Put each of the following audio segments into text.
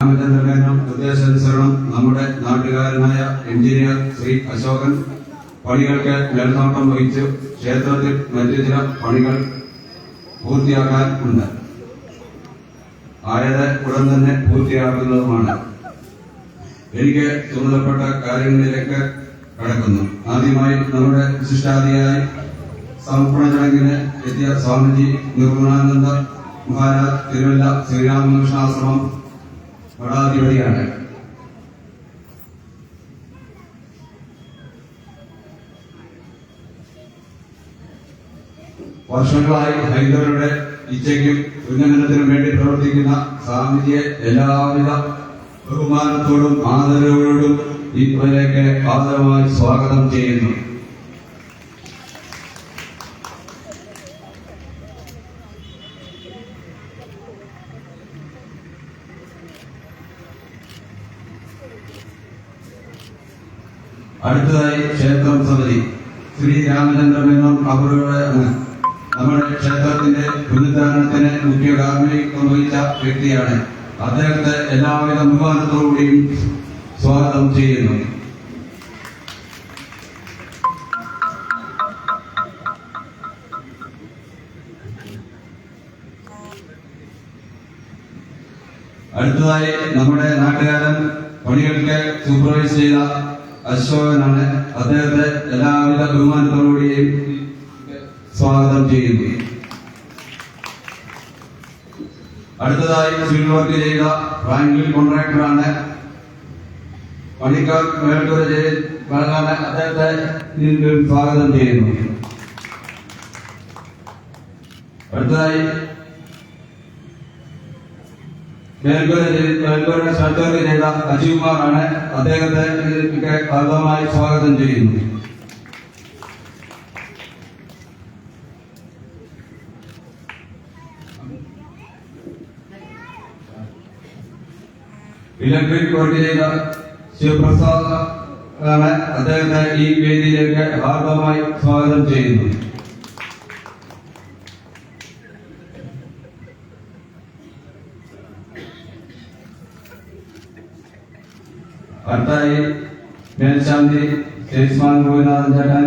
രാമചന്ദ്രമേനോൻ നിർദ്ദേശാനുസരണം നമ്മുടെ നാട്ടുകാരനായ എഞ്ചിനീയർ ശ്രീ അശോകൻ പണികൾക്ക് മേൽനോട്ടം വഹിച്ചു. ക്ഷേത്രത്തിൽ മറ്റു ചില പണികൾ പൂർത്തിയാക്കാൻ ഉണ്ട്. ആയത് ഉടൻ തന്നെ പൂർത്തിയാക്കുന്നതുമാണ്. എനിക്ക് ചുമതലപ്പെട്ട കാര്യങ്ങളിലേക്ക് കടക്കുന്നു. ആദ്യമായി നമ്മുടെ വിശിഷ്ടാതിയായി സമർപ്പണ ചടങ്ങിന് എത്തിയ സ്വാമിജി നിർഗുണാനന്ദ മഹാരാജ് തിരുവല്ല ശ്രീരാമകൃഷ്ണാശ്രമം മഠാധിപതിയാണ് വർഷങ്ങളായി ഹൈന്ദവരുടെ ഇച്ഛയ്ക്കും ഉന്നമനത്തിനും വേണ്ടി പ്രവർത്തിക്കുന്ന സ്വാമിജിയെ എല്ലാവിധ ബഹുമാനത്തോടും ആദരവോടും ഇവരേക്ക് ആദരവുമായി സ്വാഗതം ചെയ്യുന്നു. അടുത്തതായി ക്ഷേത്രം സമിതി. ശ്രീ രാമചന്ദ്ര മേനോൻ അവരുടെ നമ്മുടെ ക്ഷേത്രത്തിന്റെ പുനരുദ്ധാരണത്തിന് മുഖ്യ കാർമ്മികം വഹിച്ച വ്യക്തിയാണ്. അദ്ദേഹത്തെ എല്ലാവിധ ബഹുമാനത്തോടുകൂടിയും സ്വാഗതം ചെയ്യുന്നു. അടുത്തതായി നമ്മുടെ നാട്ടുകാരൻ പണികൾക്ക് സൂപ്പർവൈസ് ചെയ്ത അശോകനാണ് അദ്ദേഹത്തെ എല്ലാവിധ ബഹുമാനത്തോടുകൂടിയും സ്വാഗതം ചെയ്യുന്നു. അടുത്തതായി ഫീൽഡ് വർക്ക് ചെയ്ത ഫ്രാങ്ക്ലിൻ കോൺട്രാക്ടറാണ് പണിക്കാർ മേൽക്കൂര ചെയ്ത് വളരാണ് അദ്ദേഹത്തെ സ്വാഗതം ചെയ്യുന്നു. അടുത്തതായി മേൽക്കൂര ചെയ്ത് മേൽക്കൂര ഷട്ടർ ചെയ്ത അജീവ്കുമാറാണ് അദ്ദേഹത്തെ ഇതിലേക്ക് ഹാർദവമായി സ്വാഗതം ചെയ്യുന്നു. ഇലക്ട്രിക് വർക്ക് ചെയ്ത ശിവപ്രസാദ് ആണ് അദ്ദേഹത്തെ ഈ വേദിയിലേക്ക് ഹാർദവമായി സ്വാഗതം ചെയ്യുന്നു അടുത്തായി മേൽശാന്തി ശേഷ്മാൻ ഗോപിനാഥൻ ചേട്ടൻ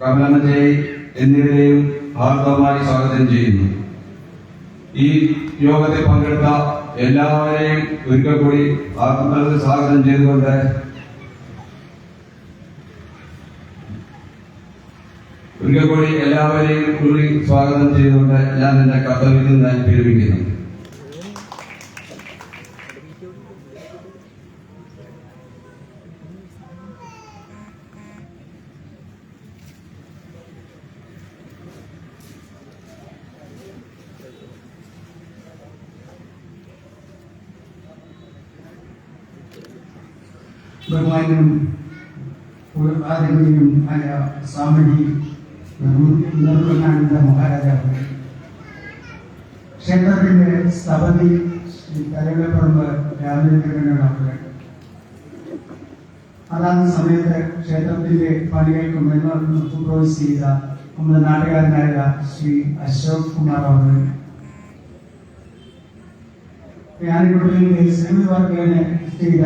കമലമ്മജയ് എന്നിവരെയും ഹാർദവമായി സ്വാഗതം ചെയ്യുന്നു. ഈ യോഗത്തിൽ പങ്കെടുത്ത എല്ലാവരെയും ഒരിക്കൽ കൂടി ആത്മകൾക്ക് സ്വാഗതം ചെയ്തുകൊണ്ട് ഒരിക്കൽ കൂടി എല്ലാവരെയും കൂടി സ്വാഗതം ചെയ്തുകൊണ്ട് ഞാൻ എന്റെ കർത്തവ്യത്തിൽ നിന്ന് വിരമിക്കുന്നു. ബഹുമാനും ആദരണീയം ആയ സ്വാമിജി നിർമ്മലാനന്ദ മഹാരാജാവ്. ക്ഷേത്രത്തിന്റെ സ്ഥപതി ശ്രീ തലവിളപ്പറമ്പ് രാമചന്ദ്രനാണ് അതാത് സമയത്ത് ക്ഷേത്രത്തിന്റെ പണികൾക്ക് മേൽനോട്ടം സൂപ്രവൈസ് ചെയ്ത നമ്മുടെ നാട്ടുകാരനായ ശ്രീ അശോക് കുമാർ അവർ ഞാനിവിടെ സെമിനാർ വർക്കിനെ ചെയ്ത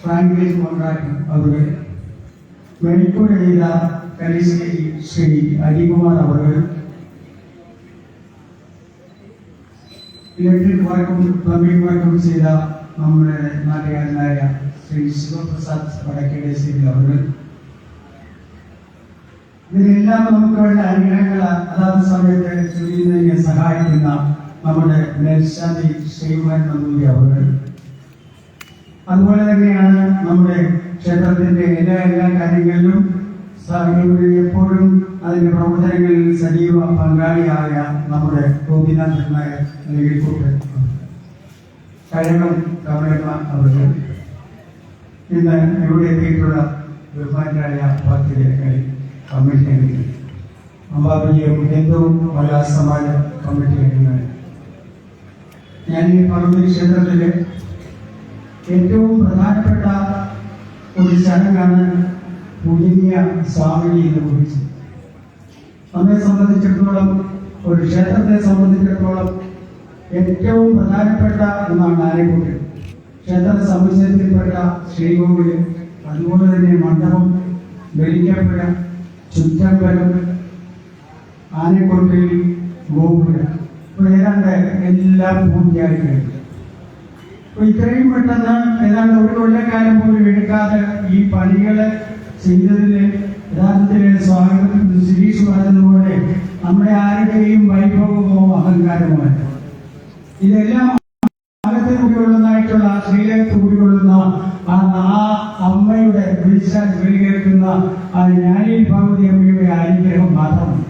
ഫ്രാങ്ക്ലിൻ കോൺട്രാക്ടർ അവരുടെ വെളിക്കൂടെ ചെയ്ത കലിശ്ശേരി ശ്രീ അരികുമാർ അവർ ഇലക്ട്രിക് വർക്കും പ്ലംബിംഗ് വർക്കും ചെയ്ത നമ്മുടെ നാട്ടുകാരനായ ശ്രീ ശിവപ്രസാദ് വടക്കേടെ ശ്രീ അവർ ഇതിനെല്ലാം നമുക്ക് വേണ്ട അനുഗ്രഹങ്ങൾ അതാത് സമയത്ത് ചൊല്ലുന്നതിനെ സഹായിക്കുന്ന നമ്മുടെ മേൽശാന്തി ശ്രീകുമാരൻ നമ്പൂരി അവർ അതുപോലെ തന്നെയാണ് നമ്മുടെ ക്ഷേത്രത്തിന്റെ എല്ലാ എല്ലാ കാര്യങ്ങളിലും സാഹിബ് എപ്പോഴും അതിന്റെ പ്രവർത്തനങ്ങളിൽ സജീവ പങ്കാളിയായ നമ്മുടെ ഗോപിനാഥൻ നായർ അല്ലെങ്കിൽ കഴകം കമലമ്മ അവർക്ക് ഇന്ന് ഇവിടെ എത്തിയിട്ടുള്ള ബഹുമാനായ പാർട്ടിയിലെ കമ്മിറ്റി അംഗങ്ങൾ അമ്പാബിയും ഹിന്ദു മലയാള സമാജ കമ്മിറ്റി അംഗങ്ങൾ ഞാൻ ഈ പറമ്പി ക്ഷേത്രത്തിലെ ഏറ്റവും പ്രധാനപ്പെട്ട ഒരു ചടങ്ങാണ് പുണ്യ സ്വാമിനി എന്ന് കുറിച്ച് നമ്മെ സംബന്ധിച്ചിടത്തോളം ഒരു ക്ഷേത്രത്തെ സംബന്ധിച്ചിടത്തോളം ഏറ്റവും പ്രധാനപ്പെട്ട ഒന്നാണ് ആനക്കൂട്ട് ക്ഷേത്ര സമുച്ചയത്തിൽപ്പെട്ട ശ്രീകോവിൽ അതുപോലെ തന്നെ മണ്ഡപം വെലിക്കപ്പുഴ ചുറ്റമ്പലം ആനക്കൊട്ടിൽ ഗോപുരം ഏതാണ്ട് എല്ലാം പൂർത്തിയായി കഴിഞ്ഞു ഇത്രയും പെട്ടെന്ന് ഏതാണ്ട് ഒരു കൊല്ലക്കാലം പോലും എടുക്കാതെ ഈ പണികൾ ചെയ്തതിൽ യഥാർത്ഥത്തിൽ സ്വാഗതം. സിരീഷ് പറഞ്ഞതുപോലെ നമ്മുടെ ആരുടെയും വൈഭവമോ അഹങ്കാരമോ ഇതെല്ലാം കൂടിക്കൊള്ളുന്നതായിട്ടുള്ള ആ ശ്രീലകത്ത് കൂടിക്കൊള്ളുന്ന ആ ആ അമ്മയുടെ വിളിച്ചാൽ വിളി കേൾക്കുന്ന ആ ജ്ഞാനിൽ ഭഗവതി അമ്മയുടെ അനുഗ്രഹം മാത്രമാണ്.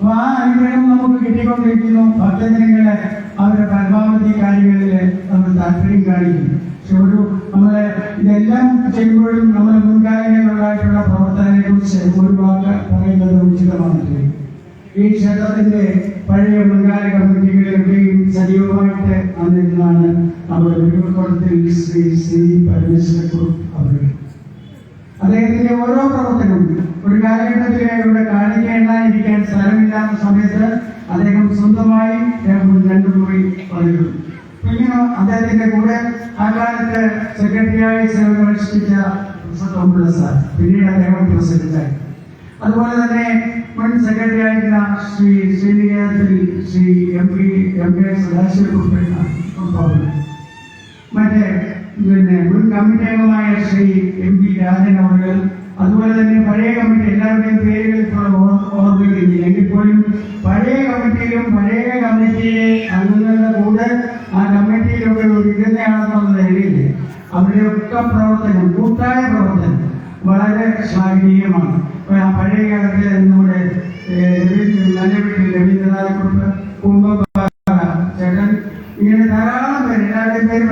അപ്പൊ ആ അനുഗ്രഹം നമുക്ക് കിട്ടിക്കൊണ്ടിരിക്കുന്നു. ഭക്തജനങ്ങളെ അവരുടെ പരമാവധി കാര്യങ്ങളിൽ നമ്മൾ താല്പര്യം കാണിക്കുന്നു. പക്ഷെ ഒരു നമ്മളെ ഇതെല്ലാം ചെയ്യുമ്പോഴും നമ്മുടെ മുൻകാലങ്ങളിലുണ്ടായിട്ടുള്ള പ്രവർത്തനങ്ങളെ കുറിച്ച് ഒരു വാക്ക് പറയുന്നത് ഉചിതമാണ്. ഈ ക്ഷേത്രത്തിന്റെ പഴയ മുൻകാല കമ്മിറ്റികളിലൊക്കെയും സജീവമായിട്ട് വന്നിരുന്നാണ് നമ്മുടെ വിരുദ്ധത്തിൽ ശ്രീ ശ്രീ പരമേശ്വര അവർ അദ്ദേഹത്തിന്റെ ഓരോ പ്രവർത്തനവും ഒരു കാലഘട്ടത്തിൽ ഇവിടെ കാണിക്ക എണ്ണാതിരിക്കാൻ സ്ഥലമില്ലാത്ത സമയത്ത് അദ്ദേഹം സ്വന്തമായി രണ്ടു പോയി പറയുന്നു പിന്നെ അദ്ദേഹത്തിന്റെ കൂടെ ആ കാലത്ത് സെക്രട്ടറിയായി സേവനമനുഷ്ഠിച്ച തോമ്പിള്ള സാർ പിന്നീട് അദ്ദേഹം പ്രസിഡന്റായി. അതുപോലെ തന്നെ മുൻ സെക്രട്ടറി ആയിരുന്ന Shri ശ്രീനികേതത്തിൽ Shri M P M K Sadashiva മറ്റേ പിന്നെ കമ്മിറ്റി അംഗമായ ശ്രീ എം പി രാജൻ അവർ അതുപോലെ തന്നെ പഴയ കമ്മിറ്റി എല്ലാവരുടെയും പേരുകൾ ഇപ്പോൾ ഓർ- ഓർമ്മിക്കുന്നില്ല. എങ്കിൽ പോലും പഴയ കമ്മിറ്റിയിലും പഴയ കമ്മിറ്റിയിലെ അംഗങ്ങളുടെ കൂടെ ആ കമ്മിറ്റിയിലൊക്കെ ഇരുന്നയാണെന്നുള്ള നിലയിൽ അവരുടെയൊക്കെ പ്രവർത്തനം കൂട്ടായ പ്രവർത്തനം വളരെ ശ്ലാഘനീയമാണ് പഴയ കാലത്ത് നമ്മുടെ നല്ലവീട്ടിൽ രവീന്ദ്രനാഥ് കുടുംബ ചേട്ടൻ ഇങ്ങനെ ധാരാളം പേര് എല്ലാവരുടെയും പേര്